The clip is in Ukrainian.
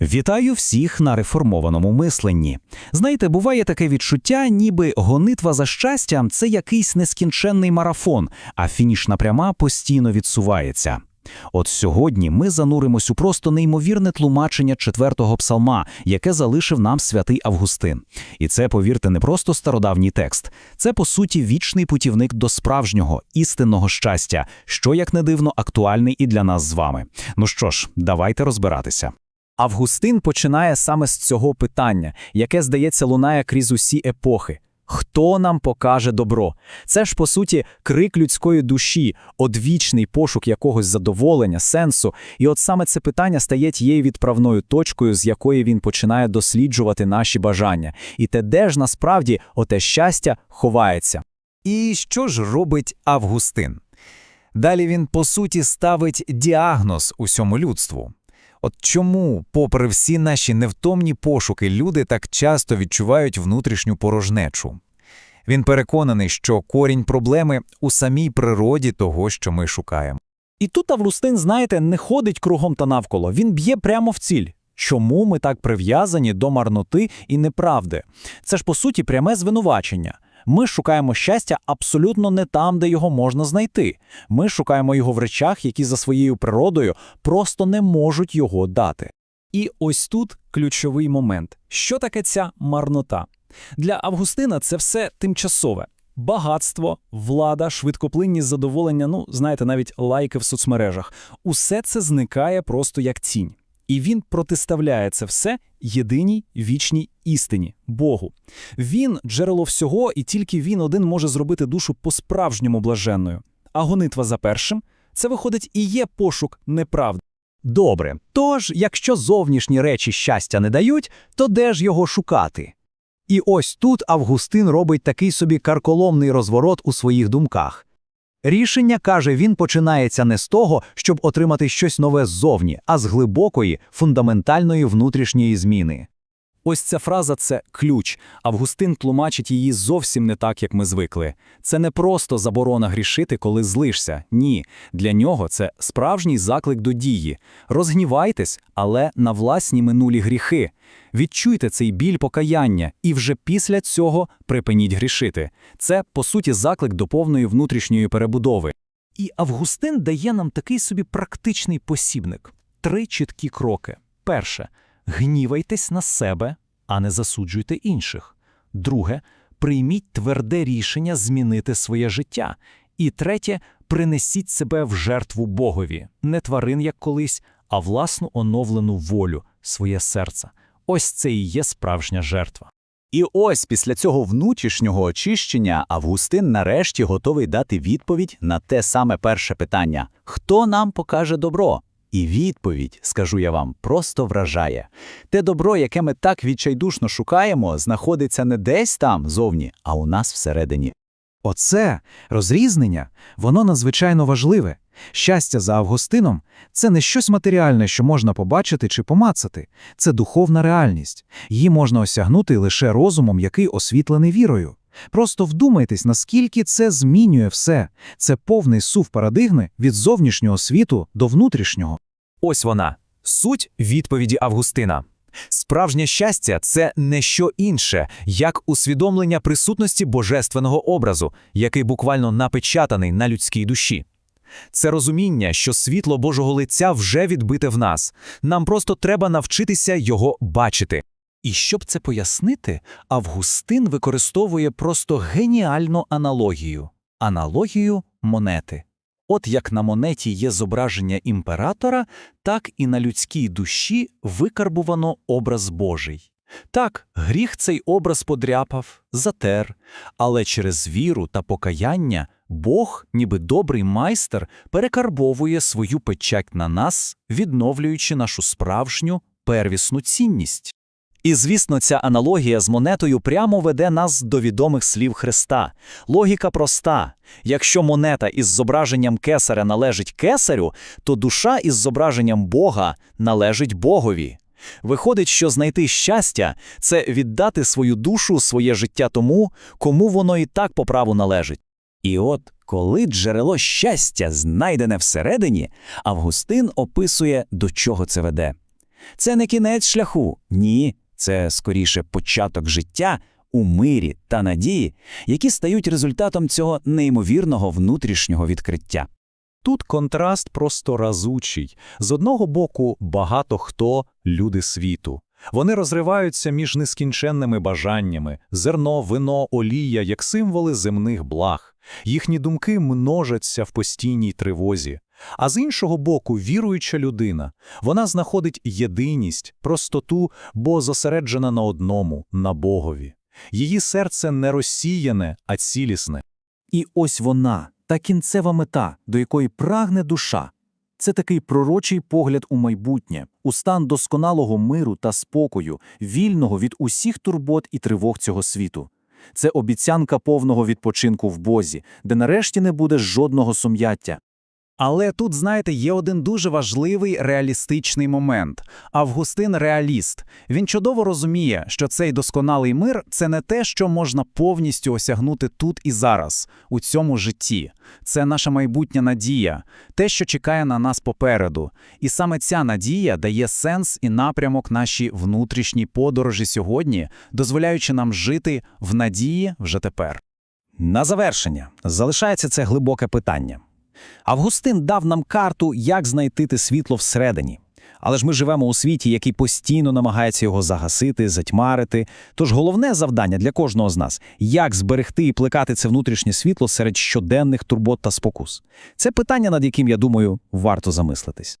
Вітаю всіх на реформованому мисленні. Знаєте, буває таке відчуття, ніби гонитва за щастям це якийсь нескінченний марафон, а фінішна пряма постійно відсувається. От сьогодні ми зануримось у просто неймовірне тлумачення четвертого псалма, яке залишив нам святий Августин. І це, повірте, не просто стародавній текст, це по суті вічний путівник до справжнього істинного щастя, що як не дивно актуальний і для нас з вами. Ну що ж, давайте розбиратися. Августин починає саме з цього питання, яке, здається, лунає крізь усі епохи. Хто нам покаже добро? Це ж, по суті, крик людської душі, одвічний пошук якогось задоволення, сенсу. І от саме це питання стає тією відправною точкою, з якої він починає досліджувати наші бажання. І те, де ж насправді оте щастя ховається. І що ж робить Августин? Далі він, по суті, ставить діагноз усьому людству. От чому, попри всі наші невтомні пошуки, люди так часто відчувають внутрішню порожнечу? Він переконаний, що корінь проблеми у самій природі того, що ми шукаємо. І тут Августин, знаєте, не ходить кругом та навколо, він б'є прямо в ціль. Чому ми так прив'язані до марноти і неправди? Це ж по суті пряме звинувачення. Ми шукаємо щастя абсолютно не там, де його можна знайти. Ми шукаємо його в речах, які за своєю природою просто не можуть його дати. І ось тут ключовий момент. Що таке ця марнота? Для Августина це все тимчасове. Багатство, влада, швидкоплинність задоволення, ну, знаєте, навіть лайки в соцмережах. Усе це зникає просто як тінь. І він протиставляє це все єдиній вічній істині Богу. Він джерело всього, і тільки він один може зробити душу по-справжньому блаженною. А гонитва за першим це виходить і є пошук неправди. Добре, тож, якщо зовнішні речі щастя не дають, то де ж його шукати? І ось тут Августин робить такий собі карколомний розворот у своїх думках. Рішення, каже він, починається не з того, щоб отримати щось нове ззовні, а з глибокої, фундаментальної внутрішньої зміни. Ось ця фраза це ключ. Августин тлумачить її зовсім не так, як ми звикли. Це не просто заборона грішити, коли злишся. Ні. Для нього це справжній заклик до дії. Розгнівайтесь, але на власні минулі гріхи. Відчуйте цей біль покаяння, і вже після цього припиніть грішити. Це, по суті, заклик до повної внутрішньої перебудови. І Августин дає нам такий собі практичний посібник: три чіткі кроки. Перше. Гнівайтесь на себе, а не засуджуйте інших. Друге, прийміть тверде рішення змінити своє життя. І третє, принесіть себе в жертву Богові, не тварин, як колись, а власну оновлену волю, своє серце. Ось це і є справжня жертва. І ось після цього внутрішнього очищення Августин нарешті готовий дати відповідь на те саме перше питання: хто нам покаже добро? І відповідь, скажу я вам, просто вражає. Те добро, яке ми так відчайдушно шукаємо, знаходиться не десь там зовні, а у нас всередині. Оце розрізнення, воно надзвичайно важливе. Щастя за Августином це не щось матеріальне, що можна побачити чи помацати, це духовна реальність. Її можна осягнути лише розумом, який освітлений вірою. Просто вдумайтесь, наскільки це змінює все. Це повний сув парадигми від зовнішнього світу до внутрішнього. Ось вона, суть відповіді Августина. Справжнє щастя це не що інше, як усвідомлення присутності божественного образу, який буквально напечатаний на людській душі. Це розуміння, що світло Божого лиця вже відбите в нас. Нам просто треба навчитися його бачити. І щоб це пояснити, Августин використовує просто геніальну аналогію аналогію монети. От як на монеті є зображення імператора, так і на людській душі викарбувано образ Божий. Так, гріх цей образ подряпав, затер, але через віру та покаяння Бог, ніби добрий майстер, перекарбовує свою печать на нас, відновлюючи нашу справжню первісну цінність. І, звісно, ця аналогія з монетою прямо веде нас до відомих слів Христа. Логіка проста: якщо монета із зображенням кесаря належить кесарю, то душа із зображенням Бога належить Богові. Виходить, що знайти щастя це віддати свою душу, своє життя тому, кому воно і так по праву належить. І от коли джерело щастя знайдене всередині, Августин описує, до чого це веде. Це не кінець шляху. Ні, це скоріше початок життя у мирі та надії, які стають результатом цього неймовірного внутрішнього відкриття. Тут контраст просто разучий. З одного боку, багато хто – люди світу. Вони розриваються між нескінченними бажаннями, зерно, вино, олія, як символи земних благ. Їхні думки множаться в постійній тривозі. А з іншого боку, віруюча людина. Вона знаходить єдиність, простоту, бо зосереджена на одному – на Богові. Її серце не розсіяне, а цілісне. І ось вона, та кінцева мета, до якої прагне душа. Це такий пророчий погляд у майбутнє, у стан досконалого миру та спокою, вільного від усіх турбот і тривог цього світу. Це обіцянка повного відпочинку в Бозі, де нарешті не буде жодного сум'яття. Але тут, знаєте, є один дуже важливий реалістичний момент. Августин реаліст. Він чудово розуміє, що цей досконалий мир це не те, що можна повністю осягнути тут і зараз, у цьому житті. Це наша майбутня надія, те, що чекає на нас попереду. І саме ця надія дає сенс і напрямок нашій внутрішній подорожі сьогодні, дозволяючи нам жити в надії вже тепер. На завершення залишається це глибоке питання. Августин дав нам карту, як знайти те світло всередині. Але ж ми живемо у світі, який постійно намагається його загасити, затьмарити. Тож головне завдання для кожного з нас як зберегти і плекати це внутрішнє світло серед щоденних турбот та спокус. Це питання, над яким, я думаю, варто замислитись.